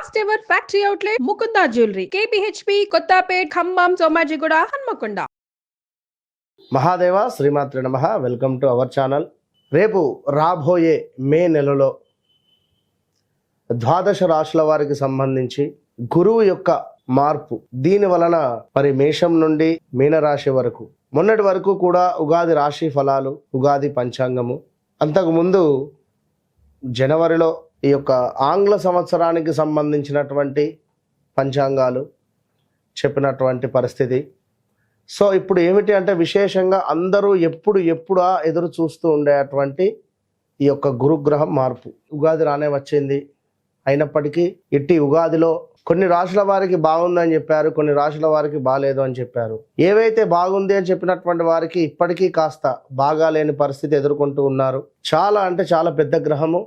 First ever factory outlet Mukunda jewellery KPHB Kothapet Khammam Somajiguda Hanamkonda Mahadeva శ్రీమాత్రి నమ. Welcome to our channel రేపు రాబోయే మే నెలలో ద్వాదశ రాశుల వారికి సంబంధించి గురువు యొక్క మార్పు. దీని వలన మరి మేషం నుండి మీనరాశి వరకు మొన్నటి వరకు కూడా ఉగాది రాశి ఫలాలు ఉగాది పంచాంగము. అంతకుముందు జనవరిలో ఈ యొక్క ఆంగ్ల సంవత్సరానికి సంబంధించినటువంటి పంచాంగాలు చెప్పినటువంటి పరిస్థితి. సో ఇప్పుడు ఏమిటి అంటే విశేషంగా అందరూ ఎప్పుడు ఎప్పుడా ఎదురు చూస్తూ ఉండేటువంటి ఈ యొక్క గురుగ్రహం మార్పు. ఉగాది రానే వచ్చింది. అయినప్పటికీ ఇట్టి ఉగాదిలో కొన్ని రాశుల వారికి బాగుందని చెప్పారు కొన్ని రాశుల వారికి బాగాలేదు అని చెప్పారు. ఏవైతే బాగుంది అని చెప్పినటువంటి వారికి ఇప్పటికీ కాస్త బాగాలేని పరిస్థితి ఎదుర్కొంటూ ఉన్నారు. చాలా అంటే చాలా పెద్ద గ్రహము.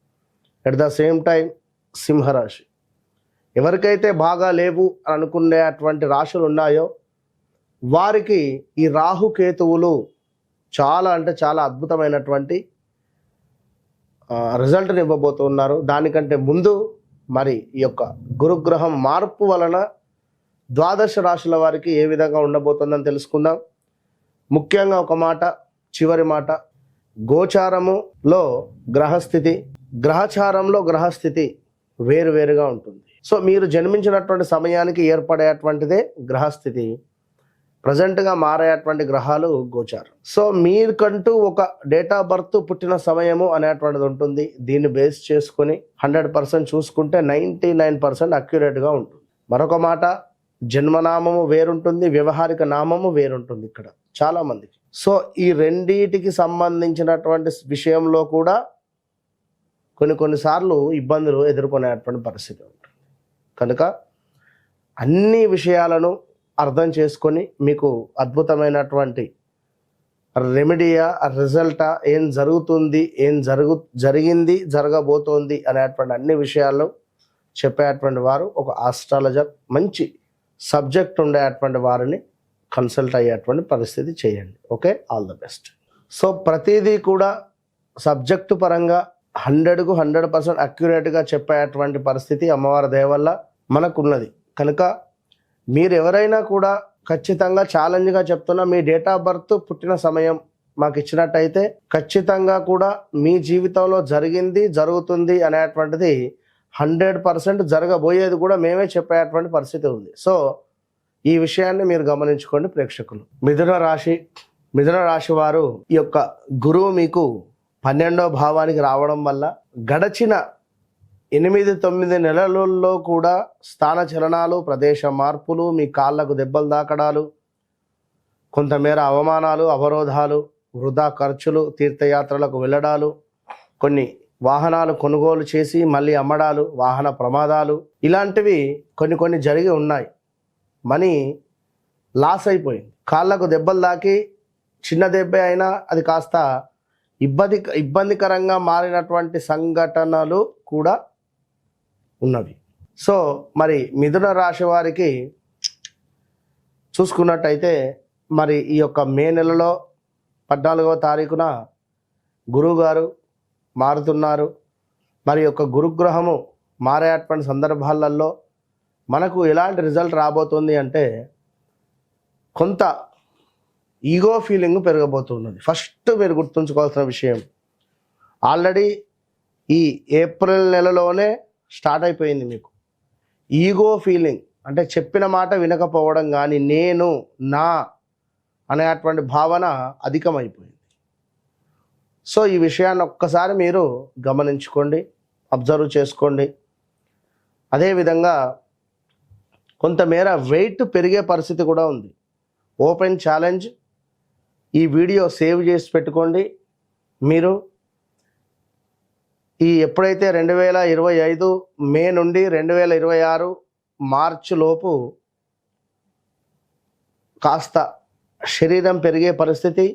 ఎట్ ద సేమ్ టైం సింహరాశి ఎవరికైతే బాగా లేవు అనుకునే అటువంటి రాశులు ఉన్నాయో వారికి ఈ రాహుకేతువులు చాలా అంటే చాలా అద్భుతమైనటువంటి రిజల్ట్ని ఇవ్వబోతున్నారు. దానికంటే ముందు మరి ఈ యొక్క గురుగ్రహం మార్పు వలన ద్వాదశ రాశుల వారికి ఏ విధంగా ఉండబోతుందని తెలుసుకుందాం. ముఖ్యంగా ఒక మాట చివరి మాట గోచారములో గ్రహస్థితి గ్రహచారంలో గ్రహస్థితి వేరువేరుగా ఉంటుంది. సో మీరు జన్మించినటువంటి సమయానికి ఏర్పడేటువంటిదే గ్రహస్థితి. ప్రజెంట్గా మారేటువంటి గ్రహాలు గోచారం. సో మీకంటూ ఒక డేట్ ఆఫ్ బర్త్ పుట్టిన సమయము అనేటువంటిది ఉంటుంది. దీన్ని బేస్ చేసుకొని హండ్రెడ్ పర్సెంట్ చూసుకుంటే నైంటీ నైన్ పర్సెంట్ అక్యురేట్గా ఉంటుంది. మరొక మాట జన్మనామము వేరుంటుంది వ్యవహారిక నామము వేరుంటుంది ఇక్కడ చాలామందికి. సో ఈ రెండిటికి సంబంధించినటువంటి విషయంలో కూడా కొన్ని కొన్నిసార్లు ఇబ్బందులు ఎదుర్కొనేటువంటి పరిస్థితి ఉంటుంది. కనుక అన్ని విషయాలను అర్థం చేసుకొని మీకు అద్భుతమైనటువంటి రెమెడియా రిజల్టా ఏం జరుగుతుంది ఏం జరుగు జరిగింది జరగబోతోంది అనేటువంటి అన్ని విషయాలు చెప్పేటువంటి వారు ఒక ఆస్ట్రాలజర్ మంచి సబ్జెక్ట్ ఉండేటువంటి వారిని కన్సల్ట్ అయ్యేటువంటి పరిస్థితి చేయండి. Okay? All the best so ప్రతిదీ కూడా సబ్జెక్టు పరంగా హండ్రెడ్కు హండ్రెడ్ పర్సెంట్ అక్యురేట్గా చెప్పేటువంటి పరిస్థితి అమ్మవారి దయ వల్ల మనకున్నది. కనుక మీరు ఎవరైనా కూడా ఖచ్చితంగా ఛాలెంజ్గా చెప్తున్నా మీ డేట్ ఆఫ్ బర్త్ పుట్టిన సమయం మాకు ఇచ్చినట్టయితే ఖచ్చితంగా కూడా మీ జీవితంలో జరిగింది జరుగుతుంది అనేటువంటిది హండ్రెడ్ పర్సెంట్ జరగబోయేది కూడా మేమే చెప్పేటువంటి పరిస్థితి ఉంది. సో ఈ విషయాన్ని మీరు గమనించుకోండి ప్రేక్షకులు. మిథున రాశి మిథున రాశి వారు ఈ యొక్క గురువు మీకు పన్నెండో భావానికి రావడం వల్ల గడచిన ఎనిమిది తొమ్మిది నెలలలో కూడా స్థాన చలనాలు ప్రదేశ మార్పులు మీ కాళ్ళకు దెబ్బలు దాకడాలు కొంతమేర అవమానాలు అవరోధాలు వృధా ఖర్చులు తీర్థయాత్రలకు వెళ్ళడాలు కొన్ని వాహనాలు కొనుగోలు చేసి మళ్ళీ అమ్మడాలు వాహన ప్రమాదాలు ఇలాంటివి కొన్ని కొన్ని జరిగి ఉన్నాయి. మనీ లాస్ అయిపోయింది. కాళ్ళకు దెబ్బలు దాకి చిన్న దెబ్బే అయినా అది కాస్త ఇబ్బంది ఇబ్బందికరంగా మారినటువంటి సంఘటనలు కూడా ఉన్నవి. సో మరి మిథున రాశి వారికి చూసుకున్నట్టయితే మరి ఈ యొక్క మే నెలలో పద్నాలుగవ తారీఖున గురువుగారు మారుతున్నారు. మరి యొక్క గురుగ్రహము మారేటువంటి సందర్భాలలో మనకు ఎలాంటి రిజల్ట్ రాబోతుంది అంటే కొంత ఈగో ఫీలింగ్ పెరగబోతున్నది. ఫస్ట్ మీరు గుర్తుంచుకోవాల్సిన విషయం ఆల్రెడీ ఈ ఏప్రిల్ నెలలోనే స్టార్ట్ అయిపోయింది మీకు. ఈగో ఫీలింగ్ అంటే చెప్పిన మాట వినకపోవడం కానీ నేను నా అనేటువంటి భావన అధికమైపోయింది. సో ఈ విషయాన్ని ఒక్కసారి మీరు గమనించుకోండి అబ్జర్వ్ చేసుకోండి. అదేవిధంగా కొంతమేర వెయిట్ పెరిగే పరిస్థితి కూడా ఉంది. ఓపెన్ ఛాలెంజ్ ఈ వీడియో సేవ్ చేసి పెట్టుకోండి. మీరు ఈ ఎప్పుడైతే రెండు వేల ఇరవై ఐదు మే నుండి రెండు వేల ఇరవై ఆరు మార్చిలోపు కాస్త శరీరం పెరిగే పరిస్థితి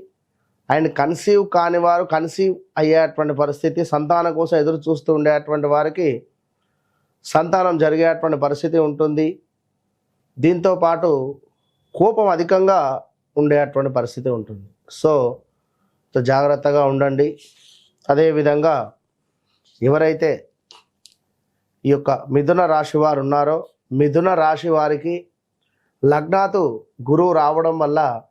అండ్ కన్సీవ్ కాని వారు కన్సీవ్ అయ్యేటువంటి పరిస్థితి సంతానం కోసం ఎదురు చూస్తూ ఉండేటువంటి వారికి సంతానం జరిగేటువంటి పరిస్థితి ఉంటుంది. దీంతో పాటు కోపం అధికంగా ఉండేటువంటి పరిస్థితి ఉంటుంది. సో జాగ్రత్తగా ఉండండి. అదేవిధంగా ఎవరైతే ఈ యొక్క మిథున రాశి వారు ఉన్నారో మిథున రాశి వారికి లగ్నాతు గురువు రావడం వల్ల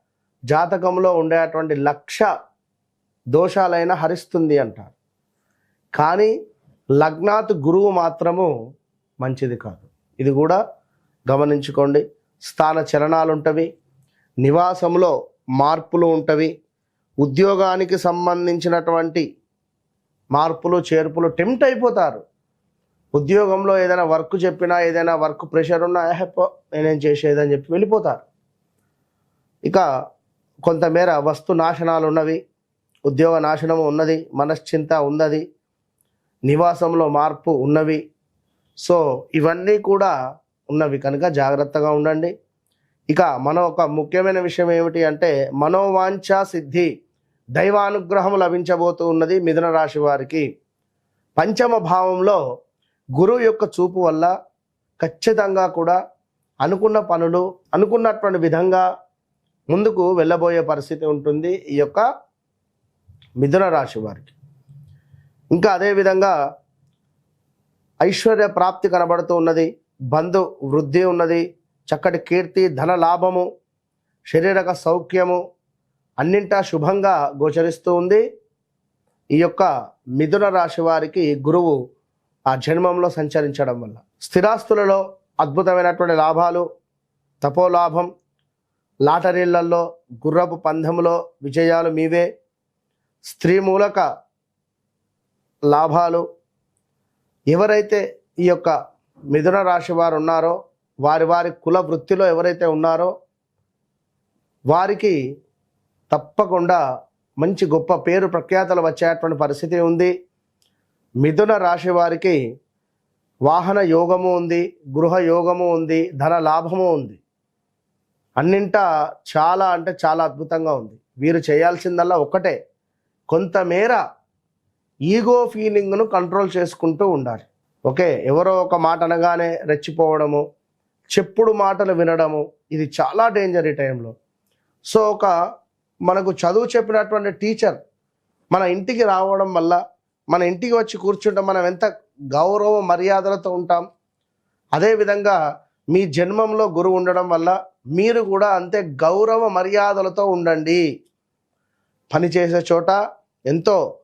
జాతకంలో ఉండేటువంటి లక్ష దోషాలైన హరిస్తుంది అంటారు. కానీ లగ్నాత్ గురువు మాత్రము మంచిది కాదు. ఇది కూడా గమనించుకోండి. స్థాన చలనాలు ఉంటవి నివాసంలో మార్పులు ఉంటవి. ఉద్యోగానికి సంబంధించినటువంటి మార్పులు చేర్పులు టెంప్ట్ అయిపోతారు. ఉద్యోగంలో ఏదైనా వర్క్ చెప్పినా ఏదైనా వర్క్ ప్రెషర్ ఉన్నా హ్యాపో నేనేం చేసేదని చెప్పి వెళ్ళిపోతారు. ఇక కొంతమేర వస్తు నాశనాలు ఉన్నవి. ఉద్యోగ నాశనం ఉన్నది. మనశ్చింత ఉన్నది. నివాసంలో మార్పు ఉన్నవి. సో ఇవన్నీ కూడా ఉన్నవి. కనుక జాగ్రత్తగా ఉండండి. ఇక మన ఒక ముఖ్యమైన విషయం ఏమిటి అంటే మనోవాంఛ సిద్ధి దైవానుగ్రహం లభించబోతూ ఉన్నది మిథున రాశి వారికి. పంచమ భావంలో గురువు యొక్క చూపు వల్ల ఖచ్చితంగా కూడా అనుకున్న పనులు అనుకున్నటువంటి విధంగా ముందుకు వెళ్ళబోయే పరిస్థితి ఉంటుంది ఈ యొక్క మిథున రాశి వారికి. ఇంకా అదేవిధంగా ఐశ్వర్య ప్రాప్తి కనబడుతూ ఉన్నది బంధు వృద్ధి ఉన్నది చక్కటి కీర్తి ధన లాభము శరీరక సౌఖ్యము అన్నింటా శుభంగా గోచరిస్తూ ఉంది. ఈ యొక్క మిథున రాశి వారికి గురువు ఆ జన్మంలో సంచరించడం వల్ల. స్థిరాస్తులలో అద్భుతమైనటువంటి లాభాలు తపోలాభం లాటరీలలో గుర్రపు పందెములో విజయాలు మీవే. స్త్రీ మూలక లాభాలు. ఎవరైతే ఈ యొక్క మిథున రాశి వారు ఉన్నారో వారి వారి కుల వృత్తిలో ఎవరైతే ఉన్నారో వారికి తప్పకుండా మంచి గొప్ప పేరు ప్రఖ్యాతలు వచ్చేటువంటి పరిస్థితి ఉంది. మిథున రాశి వారికి వాహన యోగము ఉంది గృహ యోగము ఉంది ధన లాభము ఉంది. అన్నింటా చాలా అంటే చాలా అద్భుతంగా ఉంది. వీరు చేయాల్సిందల్లా ఒకటే కొంతమేర ఈగో ఫీలింగ్ను కంట్రోల్ చేసుకుంటూ ఉండాలి. ఓకే ఎవరో ఒక మాట అనగానే రెచ్చిపోవడము చెప్పుడు మాటలు వినడము ఇది చాలా డేంజర్ ఈ టైంలో సో ఒక మనకు చదువు చెప్పినటువంటి టీచర్ మన ఇంటికి రావడం వల్ల మన ఇంటికి వచ్చి కూర్చుంటే మనం ఎంత గౌరవ మర్యాదలతో ఉంటాం. అదేవిధంగా మీ జన్మంలో గురువు ఉండడం వల్ల మీరు కూడా అంతే గౌరవ మర్యాదలతో ఉండండి. పని చేసే చోట ఎంతో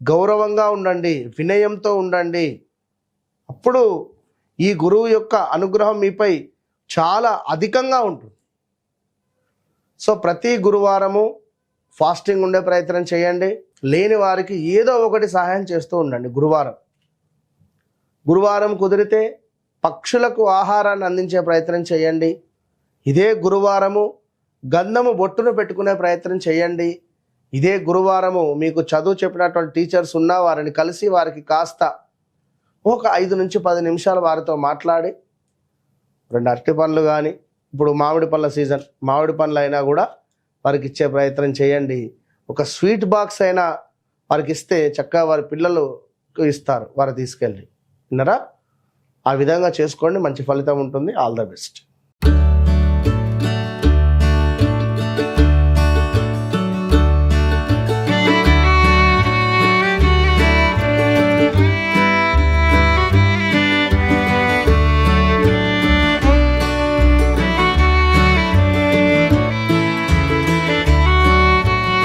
గౌరవంగా ఉండండి వినయంతో ఉండండి. అప్పుడు ఈ గురువు యొక్క అనుగ్రహం మీపై చాలా అధికంగా ఉంటుంది. సో ప్రతి గురువారము ఫాస్టింగ్ ఉండే ప్రయత్నం చేయండి. లేని వారికి ఏదో ఒకటి సహాయం చేస్తూ ఉండండి గురువారం. గురువారం కుదిరితే పక్షులకు ఆహారాన్ని అందించే ప్రయత్నం చేయండి. ఇదే గురువారము గంధము బొట్టును పెట్టుకునే ప్రయత్నం చేయండి. ఇదే గురువారము మీకు చదువు చెప్పినటువంటి టీచర్స్ ఉన్న వారిని కలిసి వారికి కాస్త ఒక ఐదు నుంచి పది నిమిషాలు వారితో మాట్లాడి రెండు అరటి పండ్లు కానీ ఇప్పుడు మామిడి పండ్ల సీజన్ మామిడి పండ్లు అయినా కూడా వారికి ఇచ్చే ప్రయత్నం చేయండి. ఒక స్వీట్ బాక్స్ అయినా వారికి ఇస్తే చక్కగా వారి పిల్లలు ఇస్తారు వారు తీసుకెళ్ళి. విన్నారా? ఆ విధంగా చేసుకోండి మంచి ఫలితం ఉంటుంది. All the best.